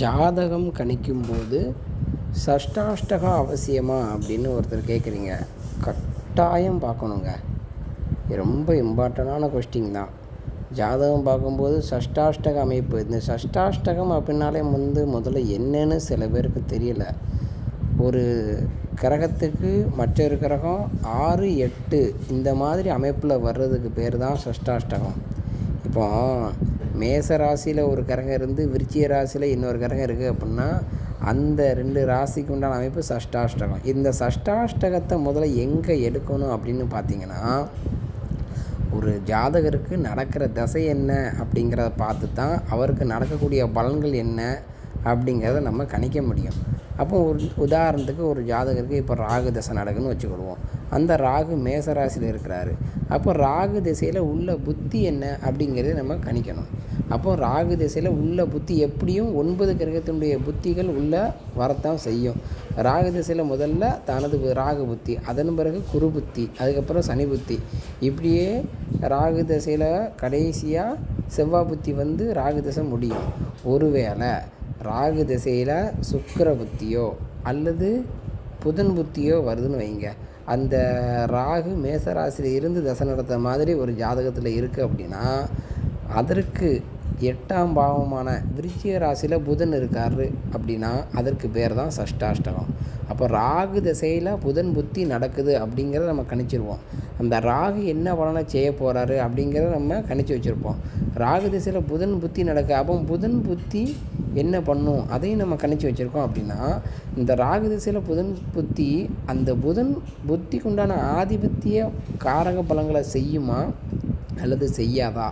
ஜாதகம் கணிக்கும்போது சஷ்டாஷ்டகம் அவசியமா அப்படின்னு ஒருத்தர் கேட்குறீங்க கட்டாயம் பார்க்கணுங்க. ரொம்ப இம்பார்ட்டண்டான கொஸ்டின் தான். ஜாதகம் பார்க்கும்போது சஷ்டாஷ்டக அமைப்பு. இந்த சஷ்டாஷ்டகம் அப்படின்னாலே வந்து முதல்ல என்னன்னு சில பேருக்கு தெரியல. ஒரு கிரகத்துக்கு மற்றொரு கிரகம் ஆறு எட்டு இந்த மாதிரி அமைப்பில் வர்றதுக்கு பேர் தான் சஷ்டாஷ்டகம். இப்போ மேச ராசியில் ஒரு கிரகம் இருந்து விருச்சிய ராசியில் இன்னொரு கிரகம் இருக்குது அப்படின்னா அந்த ரெண்டு ராசிக்கு உண்டான அமைப்பு சஷ்டாஷ்டகம். இந்த சஷ்டாஷ்டகத்தை முதல்ல எங்கே எடுக்கணும் அப்படின்னு பார்த்தீங்கன்னா ஒரு ஜாதகருக்கு நடக்கிற தசை என்ன அப்படிங்கிறத பார்த்து தான் அவருக்கு நடக்கக்கூடிய பலன்கள் என்ன அப்படிங்கிறத நம்ம கணிக்க முடியும். அப்போ ஒரு உதாரணத்துக்கு ஒரு ஜாதகருக்கு இப்போ ராகு தசை நடக்குன்னு வச்சுக்கிடுவோம் அந்த ராகு மேசராசியில் இருக்கிறாரு. அப்போ ராகு திசையில் உள்ள புத்தி என்ன அப்படிங்கிறத நம்ம கணிக்கணும். அப்போ ராகு திசையில் உள்ள புத்தி எப்படியும் ஒன்பது கிரகத்தினுடைய புத்திகள் உள்ள வரத்தான் செய்யும். ராகு திசையில் முதல்ல தனது ராகு புத்தி அதன் பிறகு குரு புத்தி அதுக்கப்புறம் சனி புத்தி. இப்படியே ராகு திசையில் கடைசியாக செவ்வாய் புத்தி வந்து ராகு திசை முடியும். ஒருவேளை ராகு திசையில் சுக்கிர புத்தியோ அல்லது புதன் புத்தியோ வருதுன்னு வைங்க. அந்த ராகு மேச ராசியில் இருந்து தசை நடத்த மாதிரி ஒரு ஜாதகத்தில் இருக்குது அப்படின்னா அதற்கு எட்டாம் பாவமான விருச்சிக ராசியில் புதன் இருக்காரு அப்படின்னா அதற்கு பேர் தான் சஷ்டாஷ்டகம். அப்போ ராகு திசையில் புதன் புத்தி நடக்குது அப்படிங்கிறத நம்ம கணிச்சிருவோம். அந்த ராகு என்ன பலனை செய்ய போகிறாரு அப்படிங்கிறத நம்ம கணிச்சு வச்சுருப்போம். ராகு திசையில் புதன் புத்தி நடக்கு. அப்போ புதன் புத்தி என்ன பண்ணும்? அதையும் நம்ம கணிச்சு வச்சுருக்கோம் அப்படின்னா இந்த ராகு திசையில் புதன் புத்தி அந்த புதன் புத்திக்கு உண்டான ஆதிபத்திய காரக பலங்களை செய்யுமா? அல்லது செய்யாதா?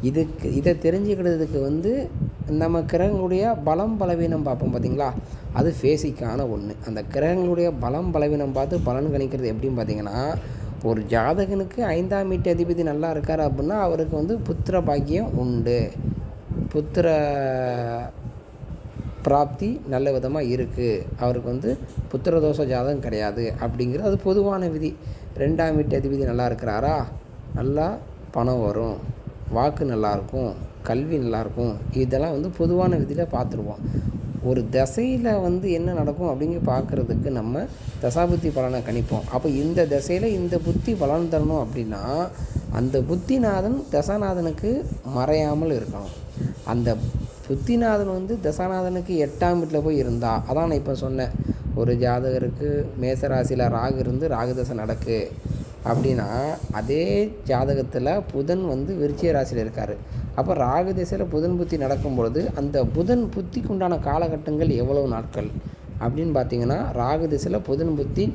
இதுக்கு இதை தெரிஞ்சுக்கிறதுக்கு வந்து நம்ம கிரகங்களுடைய பலம் பலவீனம் பார்ப்போம் பார்த்தீங்களா? அது ஃபேசிக்கான ஒன்று அந்த கிரகங்களுடைய பலம் பலவீனம் பார்த்து பலன் கணிக்கிறது எப்படின்னு பார்த்தீங்கன்னா ஒரு ஜாதகனுக்கு ஐந்தாம் வீட்டு அதிபதி நல்லா இருக்கார் அப்படின்னா அவருக்கு வந்து புத்திர பாக்கியம் உண்டு. புத்திர பிராப்தி நல்ல விதமாக இருக்குது அவருக்கு வந்து புத்திரதோஷ ஜாதகம் கிடையாது அப்படிங்கிறது அது பொதுவான விதி. ரெண்டாம் வீட்டு அதிபதி நல்லா இருக்கிறாரா? நல்லா பணம் வரும். வாக்கு நல்லாயிருக்கும் கல்வி நல்லாயிருக்கும் இதெல்லாம் வந்து பொதுவான விதியில் பார்த்துருவோம். ஒரு தசையில் வந்து என்ன நடக்கும் அப்படிங்க பார்க்குறதுக்கு நம்ம தசாபுத்தி பலனை கணிப்போம். அப்போ இந்த திசையில் இந்த புத்தி பலன் தரணும் அப்படின்னா அந்த புத்திநாதன் தசாநாதனுக்கு மறையாமல் இருக்கணும். அந்த புத்திநாதன் வந்து தசாநாதனுக்கு எட்டாம் வீட்டில் போய் இருந்தா. அதான் நான் இப்போ சொன்னேன். ஒரு ஜாதகருக்கு மேசராசியில் ராகு இருந்து ராகு தசை நடக்கு. அப்படின்னா அதே ஜாதகத்தில் புதன் வந்து விருச்சிய ராசியில் இருக்கார். அப்போ ராகு திசையில் புதன் புத்தி நடக்கும் பொழுது அந்த புதன் புத்திக்கு உண்டான காலகட்டங்கள் எவ்வளவு நாட்கள்? அப்படின்னு பார்த்தீங்கன்னா ராகு திசையில் புதன் புத்தி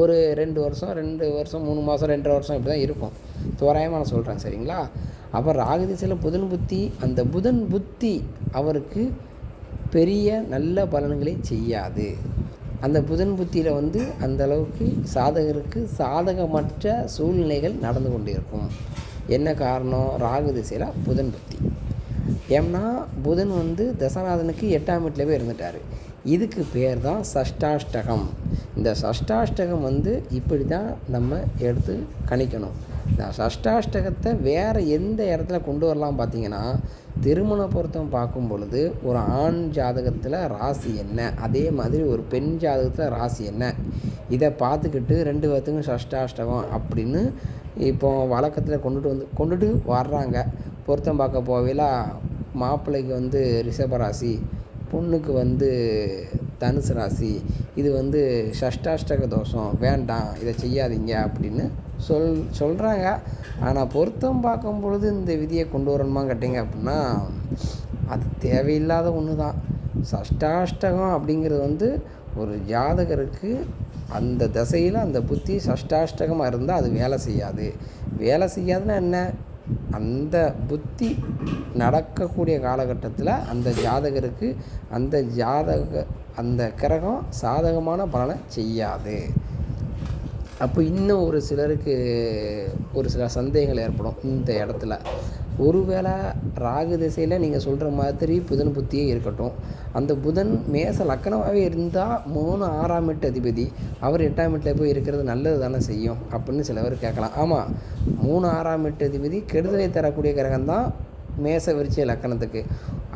ஒரு ரெண்டு வருஷம் ரெண்டு வருஷம் மூணு மாதம் ரெண்டரை வருஷம் இப்படி தான் இருக்கும். தோராயமாக நான் சொல்கிறேன் சரிங்களா? அப்போ ராகு திசையில் புதன் புத்தி அந்த புதன் புத்தி அவருக்கு பெரிய நல்ல பலன்களை செய்யாது. அந்த புதன் புத்தியில் வந்து அந்த அளவுக்கு சாதகருக்கு சாதகமற்ற சூழ்நிலைகள் நடந்து கொண்டிருக்கும். என்ன காரணம்? ராகு திசையில் புதன் புத்தி. ஏன்னா புதன் வந்து தசநாதனுக்கு எட்டாம் வீட்டில் போய் இருந்துட்டார். இதுக்கு பேர் தான் சஷ்டாஷ்டகம். இந்த சஷ்டாஷ்டகம் வந்து இப்படி தான் நம்ம எடுத்து கணிக்கணும். இந்த சஷ்டாஷ்டகத்தை வேறு எந்த இடத்துல கொண்டு வரலாம் பார்த்தீங்கன்னா திருமண பொருத்தம் பார்க்கும் பொழுது ஒரு ஆண் ஜாதகத்தில் ராசி என்ன? அதே மாதிரி ஒரு பெண் ஜாதகத்தில் ராசி என்ன? இதை பார்த்துக்கிட்டு ரெண்டு பேர்த்துக்கும் சஷ்டாஷ்டகம் அப்படின்னு இப்போ வழக்கத்தில் கொண்டுட்டு வந்து கொண்டுட்டு வர்றாங்க. பொருத்தம் பார்க்க போவேல மாப்பிள்ளைக்கு வந்து ரிஷபராசி பொண்ணுக்கு வந்து தனுசு ராசி இது வந்து சஷ்டாஷ்டக தோஷம் வேண்டாம் இதை செய்யாதீங்க அப்படின்னு சொல் சொல்கிறாங்க ஆனால் பொருத்தம் பார்க்கும் பொழுது இந்த விதியை கொண்டு வரணுமா கேட்டிங்க அப்படின்னா அது தேவையில்லாத ஒன்று தான் சஷ்டாஷ்டகம் அப்படிங்கிறது வந்து ஒரு ஜாதகருக்கு அந்த தசையில் அந்த புத்தி சஷ்டாஷ்டகமாக இருந்தால் அது வேலை செய்யாது. வேலை செய்யாதுன்னா என்ன? அந்த புத்தி நடக்கக்கூடிய காலகட்டத்தில் அந்த ஜாதகருக்கு அந்த ஜாதக அந்த கிரகம் சாதகமான பலனை செய்யாது. அப்போ இன்னும் ஒரு சிலருக்கு ஒரு சில சந்தேகங்கள் ஏற்படும் இந்த இடத்துல. ஒருவேளை ராகு திசையில் நீங்கள் சொல்கிற மாதிரி புதன் புத்தியே இருக்கட்டும். அந்த புதன் மேச லக்கணமாகவே இருந்தால் மூணு ஆறாம் எட்டு அதிபதி. அவர் எட்டாம் வீட்டில் போய் இருக்கிறது நல்லது தானே செய்யும் அப்படின்னு சில பேர் கேட்கலாம். ஆமாம் மூணு ஆறாம் எட்டு அதிபதி கெடுதலை தரக்கூடிய கிரகம் தான் மேச விருச்சிக லக்கணத்துக்கு.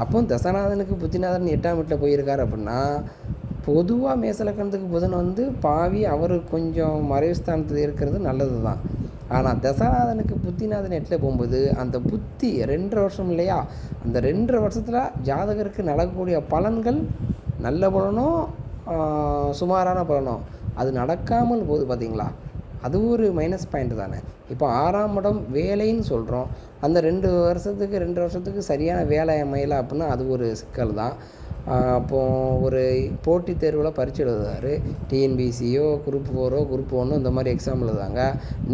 அப்போ தசநாதனுக்கு புத்திநாதன் எட்டாம் வீட்டில் போயிருக்கார் அப்படின்னா பொதுவாக மேச லக்கணத்துக்கு புதன் வந்து பாவி அவர் கொஞ்சம் மறைவு ஸ்தானத்தில் இருக்கிறது நல்லது தான் ஆனால் தசநாதனுக்கு புத்திநாதன் எட்டில் போகும்போது அந்த புத்தி ரெண்டரை வருஷம் இல்லையா? அந்த ரெண்டரை வருஷத்தில் ஜாதகருக்கு நடக்கக்கூடிய பலன்கள் நல்ல பலனோ சுமாரான பலனோ அது நடக்காமல் போகுது பார்த்தீங்களா? அது ஒரு மைனஸ் பாயிண்ட் தானே. இப்போ ஆறாம் இடம் வேலைன்னு சொல்கிறோம் அந்த ரெண்டு வருஷத்துக்கு ரெண்டு வருஷத்துக்கு சரியான வேலை அமையலை அப்படின்னா அது ஒரு சிக்கல் தான். அப்போது அப்போ ஒரு போட்டித் தேர்வில் பரீட்சை எழுதுறாரு. டிஎன்பிசியோ குரூப் ஃபோரோ குரூப் ஒன்று இந்த மாதிரி எக்ஸாம் எழுதுறாங்க.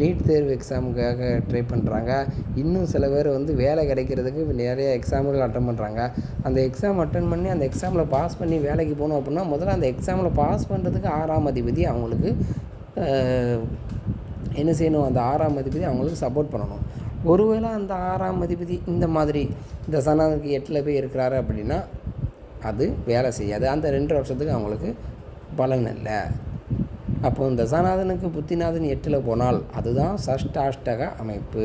நீட் தேர்வு எக்ஸாமுக்காக ட்ரை பண்ணுறாங்க இன்னும் சில பேர் வந்து வேலை கிடைக்கிறதுக்கு நிறைய எக்ஸாம்கள் அட்டன் பண்ணுறாங்க அந்த எக்ஸாம் அட்டன் பண்ணி அந்த எக்ஸாமில் பாஸ் பண்ணி வேலைக்கு போகணும் அப்படின்னா முதல்ல அந்த எக்ஸாமில் பாஸ் பண்ணுறதுக்கு ஆறாம் அதிபதி அவங்களுக்கு என்ன செய்யணும்? அந்த ஆறாம் அதிபதி அவங்களுக்கு சப்போர்ட் பண்ணணும். ஒருவேளை அந்த ஆறாம் அதிபதி இந்த மாதிரி இந்த சனாதனுக்கு எட்டில் போய் இருக்கிறாரு அப்படின்னா அது வேலை செய்யாது. அந்த ரெண்டு வருஷத்துக்கு அவங்களுக்கு பலன் இல்லை. அப்போ இந்த சனாதனுக்கு புத்திநாதன் எட்டில் போனால் அதுதான் சஷ்டாஷ்டக அமைப்பு.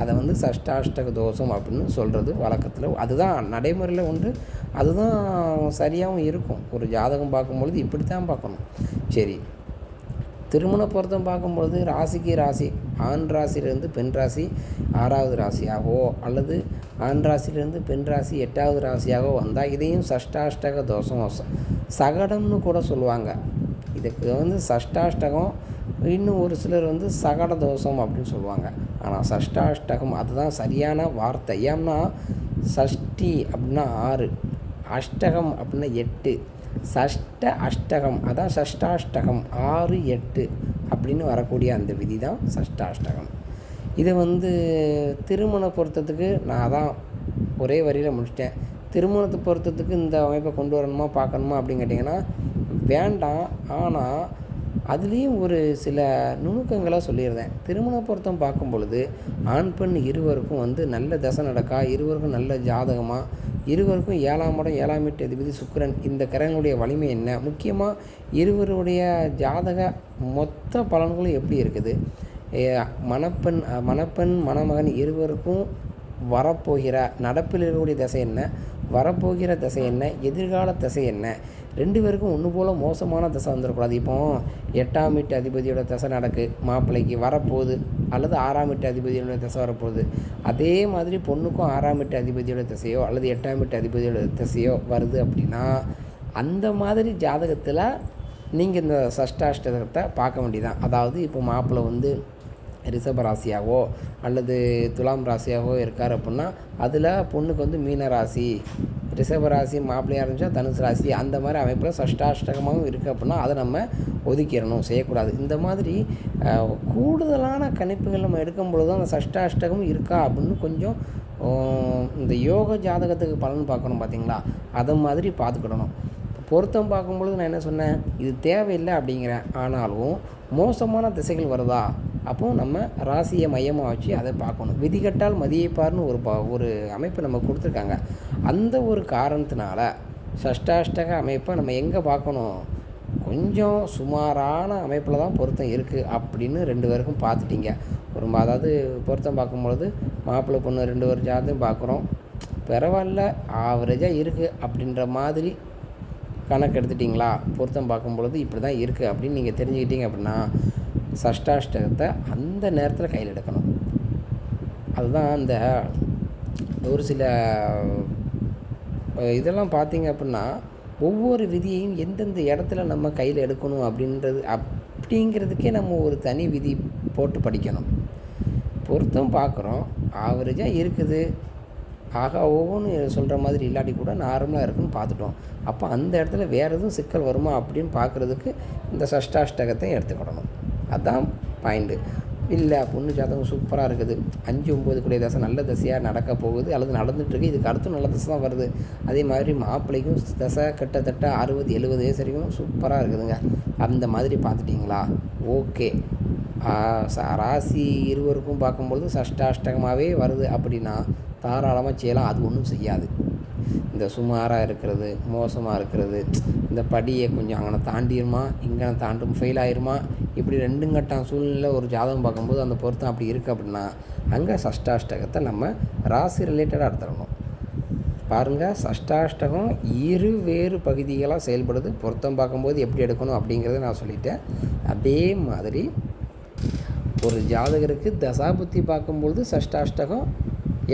அதை வந்து சஷ்டாஷ்டக தோஷம் அப்படின்னு சொல்கிறது வழக்கத்தில். அதுதான் நடைமுறையில் உண்டு. அதுதான் சரியாகவும் இருக்கும். ஒரு ஜாதகம் பார்க்கும்பொழுது இப்படி தான் பார்க்கணும். சரி. திருமண பொருத்தம் பார்க்கும்பொழுது ராசிக்கு ராசி ஆண் ராசியிலேருந்து பெண் ராசி ஆறாவது ராசியாகவோ அல்லது ஆண் ராசியிலேருந்து பெண் ராசி எட்டாவது ராசியாகவோ வந்தால் இதையும் சஷ்டாஷ்டக தோஷம் சகடம்னு கூட சொல்லுவாங்க. இதுக்கு வந்து சஷ்டாஷ்டகம் இன்னும் ஒரு சிலர் வந்து சகட தோஷம் அப்படின்னு சொல்லுவாங்க. ஆனால் சஷ்டாஷ்டகம் அதுதான் சரியான வார்த்தை. ஏன்னா சஷ்டி அப்படின்னா ஆறு அஷ்டகம் அப்படின்னா எட்டு. சஷ்ட அஷ்டகம். அதான் சஷ்டாஷ்டகம். ஆறு எட்டு அப்படின்னு வரக்கூடிய அந்த விதி தான் சஷ்டாஷ்டகம். இதை வந்து திருமண பொருத்தத்துக்கு நான் தான் ஒரே வரியில் முடிச்சிட்டேன். திருமணத்தை பொருத்தத்துக்கு இந்த அமைப்பை கொண்டு வரணுமா பார்க்கணுமா அப்படின்னு கேட்டிங்கன்னா வேண்டாம். ஆனால் அதுலேயும் ஒரு சில நுணுக்கங்களை சொல்லியிருந்தேன். திருமண பொருத்தம் பார்க்கும் பொழுது ஆண் பெண் இருவருக்கும் வந்து நல்ல தசை நடக்கா? இருவருக்கும் நல்ல ஜாதகமாக இருவருக்கும் ஏழாம் இடம் ஏழாம் வீட்டு அதிபதி சுக்கிரன். இந்த கிரகங்களுடைய வலிமை என்ன? முக்கியமாக இருவருடைய ஜாதக மொத்த பலன்களும் எப்படி இருக்குது? மணப்பெண் மணப்பெண் மணமகன் இருவருக்கும் வரப்போகிற நடப்பில் இருக்கக்கூடிய தசை என்ன? வரப்போகிற தசை என்ன? எதிர்கால தசை என்ன? ரெண்டு பேருக்கும் ஒன்று போல் மோசமான தசை வந்துடக்கூடாது இப்போ எட்டாம் வீட்டு அதிபதியோட தசை நடக்கு. மாப்பிள்ளைக்கு வரப்போகுது. அல்லது ஆறாம் வீட்டு அதிபதியோட தசை வரப்போகுது. அதே மாதிரி பொண்ணுக்கும் ஆறாம் வீட்டு அதிபதியோட திசையோ அல்லது எட்டாம் வீட்டு அதிபதியோட திசையோ வருது அப்படின்னா அந்த மாதிரி ஜாதகத்தில் நீங்கள் இந்த சஷ்டாஷ்டகத்தை பார்க்க வேண்டியதான் அதாவது இப்போ மாப்பிள்ளை வந்து ரிஷப ராசியாவோ அல்லது துலாம் ராசியாவோ இருக்கார் அப்படின்னா அதில் பொண்ணுக்கு வந்து மீன ராசி ரிஷப ராசி மாப்பிள்ளையாக இருந்துச்சா தனுசு ராசி அந்த மாதிரி அமைப்பில் சஷ்டாஷ்டகமாகவும் இருக்குது அப்படின்னா அதை நம்ம ஒதுக்கிடணும் செய்யக்கூடாது. இந்த மாதிரி கூடுதலான கணிப்புகள் நம்ம எடுக்கும் பொழுது அந்த சஷ்டாஷ்டகம் இருக்கா அப்படின்னு கொஞ்சம் இந்த யோக ஜாதகத்துக்கு பலன் பார்க்கணும் பார்த்தீங்களா? அதை மாதிரி பார்த்துக்கிடணும். பொருத்தம் பார்க்கும்பொழுது நான் என்ன சொன்னேன்? இது தேவையில்லை அப்படிங்கிறேன். ஆனாலும் மோசமான திசைகள் வருதா? அப்போ நம்ம ராசியை மையமாக வச்சு அதை பார்க்கணும். விதிகட்டால் மதியைப்பார்னு ஒரு ப ஒரு அமைப்பு நம்ம கொடுத்துருக்காங்க. அந்த ஒரு காரணத்தினால சஷ்டாஷ்டக அமைப்பை நம்ம எங்கே பார்க்கணும்? கொஞ்சம் சுமாரான அமைப்பில் தான் பொருத்தம் இருக்குது அப்படின்னு ரெண்டு பேருக்கும் பார்த்துட்டிங்க. ஒரு அதாவது பொருத்தம் பார்க்கும்பொழுது மாப்பிள்ளை பொண்ணு ரெண்டு பேர் ஜாதகம் பார்க்குறோம். பரவாயில்ல ஆவரேஜாக இருக்குது அப்படின்ற மாதிரி கணக்கு எடுத்துட்டிங்களா? பொருத்தம் பார்க்கும்பொழுது இப்படி தான் இருக்குது அப்படின்னு நீங்கள் தெரிஞ்சுக்கிட்டீங்க அப்படின்னா சஷ்டாஷ்டகத்தை அந்த நேரத்தில் கையில் எடுக்கணும். அதுதான் அந்த ஒரு சில இதெல்லாம் பார்த்தீங்க அப்படின்னா ஒவ்வொரு விதியையும் எந்தெந்த இடத்துல நம்ம கையில் எடுக்கணும் அப்படின்றது அப்படிங்கிறதுக்கே நம்ம ஒரு தனி விதி போட்டு படிக்கணும். பொருத்தம் பார்க்குறோம் ஆவரேஜாக இருக்குது. ஆகா ஓன்னு சொல்கிற மாதிரி இல்லாட்டி கூட நார்மலாக இருக்குன்னு பார்த்துட்டோம் அப்போ அந்த இடத்துல வேறு எதுவும் சிக்கல் வருமா அப்படின்னு பார்க்குறதுக்கு இந்த சஷ்டாஷ்டகத்தையும் எடுத்துக்கிடணும். அதுதான் பாயிண்ட்டு இல்லை பொண்ணு ஜாதகம் சூப்பராக இருக்குது. அஞ்சு ஒம்பது கூடிய தசை நல்ல தசையாக நடக்க போகுது அல்லது நடந்துட்டுருக்கு இதுக்கு அடுத்து நல்ல தசை தான் வருது. அதே மாதிரி மாப்பிள்ளைக்கும் தசை கிட்டத்தட்ட அறுபது எழுபது வயசு வரைக்கும் சூப்பராக இருக்குதுங்க. அந்த மாதிரி பார்த்துட்டிங்களா? ஓகே. ராசி இருவருக்கும் பார்க்கும்பொழுது சஷ்டாஷ்டகமாகவே வருது அப்படின்னா தாராளமாக செய்யலாம். அது ஒன்றும் செய்யாது. இந்த சுமாராக இருக்கிறது மோசமாக இருக்கிறது இந்த படியை கொஞ்சம் அங்கே தாண்டிடுமா இங்கே தாண்டும் ஃபெயில் ஆயிருமா இப்படி ரெண்டும் கட்டம் சூழ்நிலை ஒரு ஜாதகம் பார்க்கும்போது அந்த பொருத்தம் அப்படி இருக்குது அப்படின்னா அங்கே சஷ்டாஷ்டகத்தை நம்ம ராசி ரிலேட்டடாக எடுத்துடணும். பாருங்கள் சஷ்டாஷ்டகம் இரு வேறு பகுதிகளாக செயல்படுது. பொருத்தம் பார்க்கும்போது எப்படி எடுக்கணும் அப்படிங்கிறத நான் சொல்லிட்டேன். அதே மாதிரி ஒரு ஜாதகருக்கு தசாபுத்தி பார்க்கும்பொழுது சஷ்டாஷ்டகம்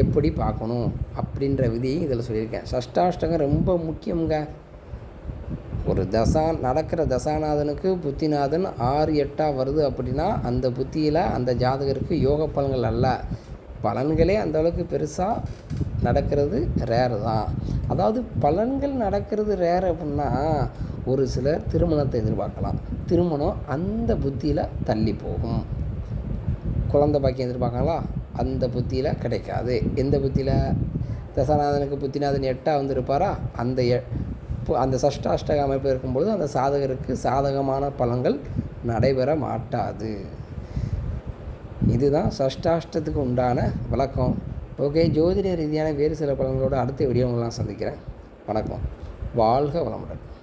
எப்படி பார்க்கணும் அப்படின்ற விதியையும் இதில் சொல்லியிருக்கேன். சஷ்டாஷ்டகம் ரொம்ப முக்கியங்க ஒரு தசா நடக்கிற தசாநாதனுக்கு புத்திநாதன் ஆறு எட்டாக வருது அப்படின்னா அந்த புத்தியில் அந்த ஜாதகருக்கு யோக பலன்கள் அல்ல. பலன்களே அந்தளவுக்கு பெருசாக நடக்கிறது ரேரு தான். அதாவது பலன்கள் நடக்கிறது ரேர் அப்படின்னா ஒரு சிலர் திருமணத்தை எதிர்பார்க்கலாம். திருமணம் அந்த புத்தியில் தள்ளி போகும். குழந்த பாக்கியம் எதிர்பார்க்காங்களா அந்த புத்தியில் கிடைக்காது. எந்த புத்தியில்? தசாநாதனுக்கு புத்திநாதன் எட்டாக வந்திருப்பாரா? அந்த எ அந்த சஷ்டாஷ்டக அமைப்பு இருக்கும்பொழுது அந்த சாதகருக்கு சாதகமான பலன்கள் நடைபெற மாட்டாது. இதுதான் சஷ்டாஷ்டத்துக்கு உண்டான விளக்கம். ஓகே ஜோதிட ரீதியான வேறு சில பலன்களோடு அடுத்த வீடியோ உங்களாம் சந்திக்கிறேன். வணக்கம். வாழ்க வளமுடன்.